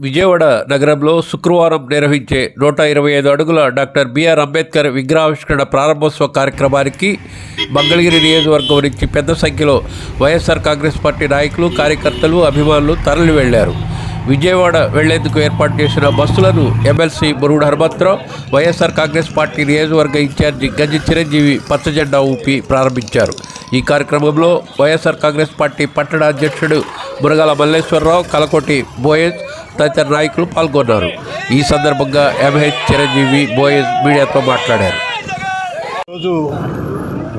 విజయవాడ నగరంలో శుక్రవారం నిర్వహించే నూట ఇరవై ఐదు అడుగుల డాక్టర్ బిఆర్ అంబేద్కర్ విగ్రహావిష్కరణ ప్రారంభోత్సవ కార్యక్రమానికి మంగళగిరి నియోజకవర్గం నుంచి పెద్ద సంఖ్యలో వైఎస్ఆర్ కాంగ్రెస్ పార్టీ నాయకులు కార్యకర్తలు అభిమానులు తరలి వెళ్ళారు విజయవాడ వెళ్ళేందుకు ఏర్పాటు చేసిన బస్సులను ఎమ్మెల్సీ మురుగుడు హనుమంతరావు వైఎస్ఆర్ కాంగ్రెస్ పార్టీ నియోజకవర్గ ఇన్ఛార్జి గంజి చిరంజీవి పచ్చజెండా ఊపి ప్రారంభించారు. ఈ కార్యక్రమంలో వైఎస్ఆర్ కాంగ్రెస్ పార్టీ పట్టణ అధ్యక్షుడు మురగాల మల్లేశ్వరరావు కలకోటి బోయస్ తదితర నాయకులు పాల్గొన్నారు. ఈ సందర్భంగా ఎంహెచ్ చిరంజీవి బోయస్ మీడియాతో మాట్లాడారు. ఈరోజు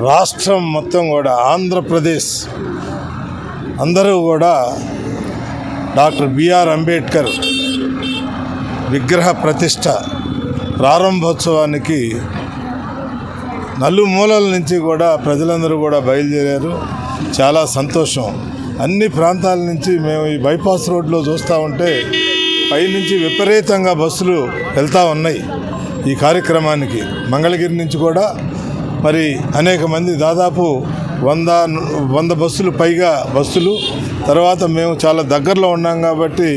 రాష్ట్రం మొత్తం కూడా ఆంధ్రప్రదేశ్ అందరూ కూడా డాక్టర్ బిఆర్ అంబేద్కర్ విగ్రహ ప్రతిష్ట ప్రారంభోత్సవానికి నలుమూలల నుంచి కూడా ప్రజలందరూ కూడా బయలుదేరారు. చాలా సంతోషం. అన్ని ప్రాంతాల నుంచి మేము ఈ బైపాస్ రోడ్లో చూస్తూ ఉంటే పైనుంచి విపరీతంగా బస్సులు వెళ్తూ ఉన్నాయి ఈ కార్యక్రమానికి. మంగళగిరి నుంచి కూడా మరి అనేక మంది దాదాపు వంద వంద బస్సులు పైగా బస్సులు. తర్వాత మేము చాలా దగ్గరలో ఉన్నాం కాబట్టి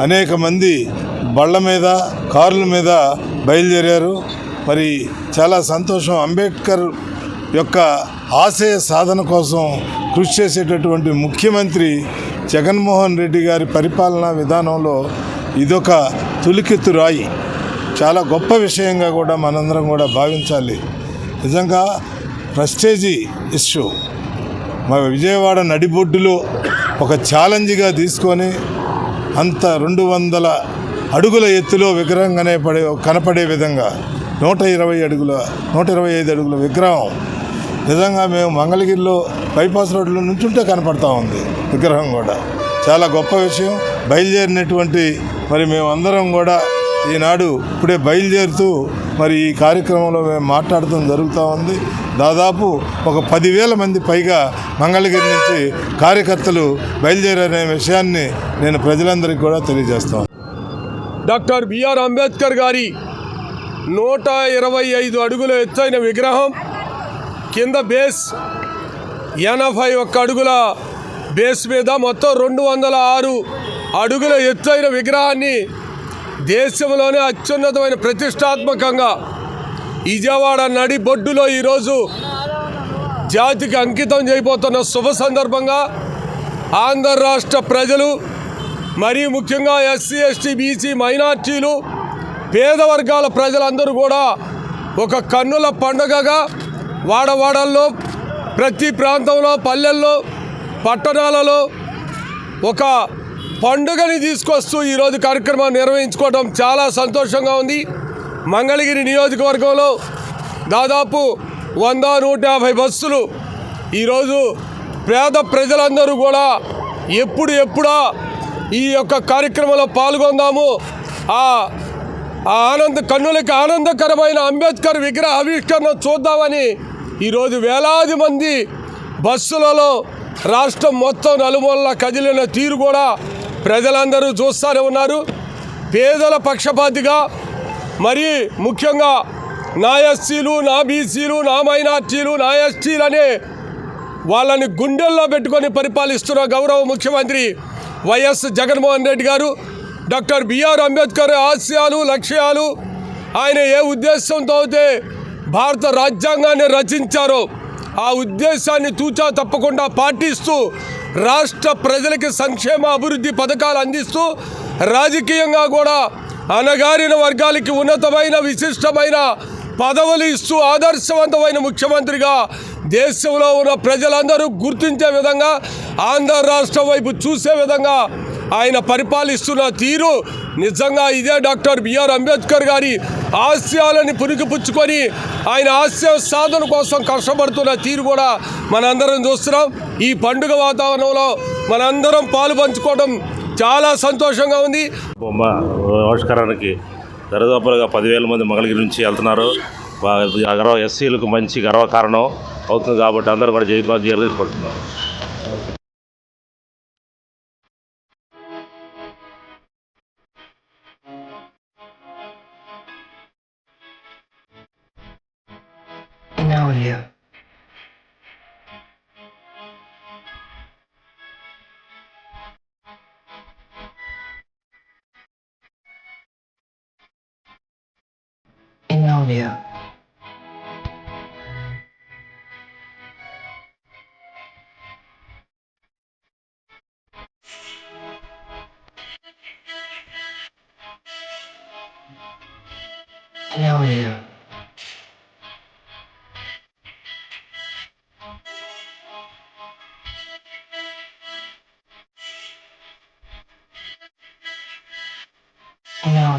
అనేక మంది బళ్ళ మీద కార్ల మీద బయలుదేరారు. మరి చాలా సంతోషం. అంబేద్కర్ యొక్క ఆశయ సాధన కోసం కృషి చేసేటటువంటి ముఖ్యమంత్రి జగన్మోహన్ రెడ్డి గారి పరిపాలనా విధానంలో ఇదొక తులికెత్తు రాయి. చాలా గొప్ప విషయంగా కూడా మనందరం కూడా భావించాలి. నిజంగా ప్రెస్టేజీ ఇష్యూ. మా విజయవాడ నడిబొడ్డులో ఒక ఛాలెంజ్గా తీసుకొని అంత రెండు వందల అడుగుల ఎత్తులో విగ్రహం కనపడే కనపడే విధంగా నూట ఇరవై అడుగుల నూట ఇరవై ఐదు అడుగుల విగ్రహం నిజంగా మేము మంగళగిరిలో బైపాస్ రోడ్లో నుంచుంటే కనపడతా ఉంది విగ్రహం కూడా. చాలా గొప్ప విషయం. బయలుదేరినటువంటి మరి మేమందరం కూడా ఈనాడు ఇప్పుడే బయలుదేరుతూ మరి ఈ కార్యక్రమంలో మేము మాట్లాడటం జరుగుతూ ఉంది. దాదాపు ఒక పదివేల మంది పైగా మంగళగిరి నుంచి కార్యకర్తలు బయలుదేరనే విషయాన్ని నేను ప్రజలందరికీ కూడా తెలియజేస్తాను డాక్టర్ బిఆర్ అంబేద్కర్ గారి నూట ఇరవై ఐదు అడుగుల ఎత్తైన విగ్రహం కింద బేస్ ఎనభై ఒక్క అడుగుల బేస్ మీద మొత్తం రెండు వందల ఆరు అడుగుల ఎత్తైన విగ్రహాన్ని దేశంలోనే అత్యున్నతమైన ప్రతిష్టాత్మకంగా విజయవాడ నడి బొడ్డులో ఈరోజు జాతికి అంకితం చేయబోతున్న శుభ సందర్భంగా ఆంధ్ర రాష్ట్ర ప్రజలు మరీ ముఖ్యంగా ఎస్సీ ఎస్టీ బీసీ మైనార్టీలు పేద వర్గాల ప్రజలందరూ కూడా ఒక కన్నుల పండుగగా వాడవాడల్లో ప్రతి ప్రాంతంలో పల్లెల్లో పట్టణాలలో ఒక పండుగని తీసుకొస్తూ ఈరోజు కార్యక్రమం నిర్వహించుకోవడం చాలా సంతోషంగా ఉంది. మంగళగిరి నియోజకవర్గంలో దాదాపు వంద నూట యాభై బస్సులు ఈరోజు పేద ప్రజలందరూ కూడా ఎప్పుడు ఎప్పుడా ఈ యొక్క కార్యక్రమంలో పాల్గొందాము. ఆ ఆ ఆనంద కన్నులకి ఆనందకరమైన అంబేద్కర్ విగ్రహ ఆవిష్కరణ చూద్దామని ఈరోజు వేలాది మంది బస్సులలో రాష్ట్రం మొత్తం నలుమూలలా కదిలిన తీరు కూడా ప్రజలందరూ చూస్తూనే ఉన్నారు. పేదల పక్షపాతిగా మరి ముఖ్యంగా నా ఎస్సీలు నా బీసీలు నా మైనార్టీలు నా ఎస్టీలు అనే వాళ్ళని గుండెల్లో పెట్టుకొని పరిపాలిస్తున్న గౌరవ ముఖ్యమంత్రి వైఎస్ జగన్మోహన్ రెడ్డి గారు. డాక్టర్ బిఆర్ అంబేద్కర్ ఆశయాలు లక్ష్యాలు ఆయన ఏ ఉద్దేశంతో అయితే భారత రాజ్యాంగాన్ని రచించారో ఆ ఉద్దేశాన్ని తూచా తప్పకుండా పాటిస్తూ రాష్ట్ర ప్రజలకి సంక్షేమ అభివృద్ధి పథకాలు అందిస్తూ రాజకీయంగా కూడా అనగారిన వర్గాలకి ఉన్నతమైన విశిష్టమైన పదవులు ఇస్తూ ఆదర్శవంతమైన ముఖ్యమంత్రిగా దేశంలో ఉన్న ప్రజలందరూ గుర్తించే విధంగా ఆంధ్ర రాష్ట్రం వైపు చూసే విధంగా ఆయన పరిపాలిస్తున్న తీరు నిజంగా ఇదే డాక్టర్ బిఆర్ అంబేద్కర్ గారి ఆశయాలని పురికిపుచ్చుకొని ఆయన ఆశయ సాధన కోసం కష్టపడుతున్న తీరు కూడా మనందరం చూస్తున్నాం ఈ పండుగ వాతావరణంలో మనందరం పాలు పంచుకోవడం చాలా సంతోషంగా ఉంది బొమ్మ ఆవిష్కరణకి దరిదాపులుగా పదివేల మంది మంగళగిరి నుంచి వెళ్తున్నారు గర్వ ఎస్సీలకు మంచి గర్వకారణం అవుతుంది కాబట్టి అందరూ కూడా జై జరుగుతున్నారు on you. In on you. You. 今天要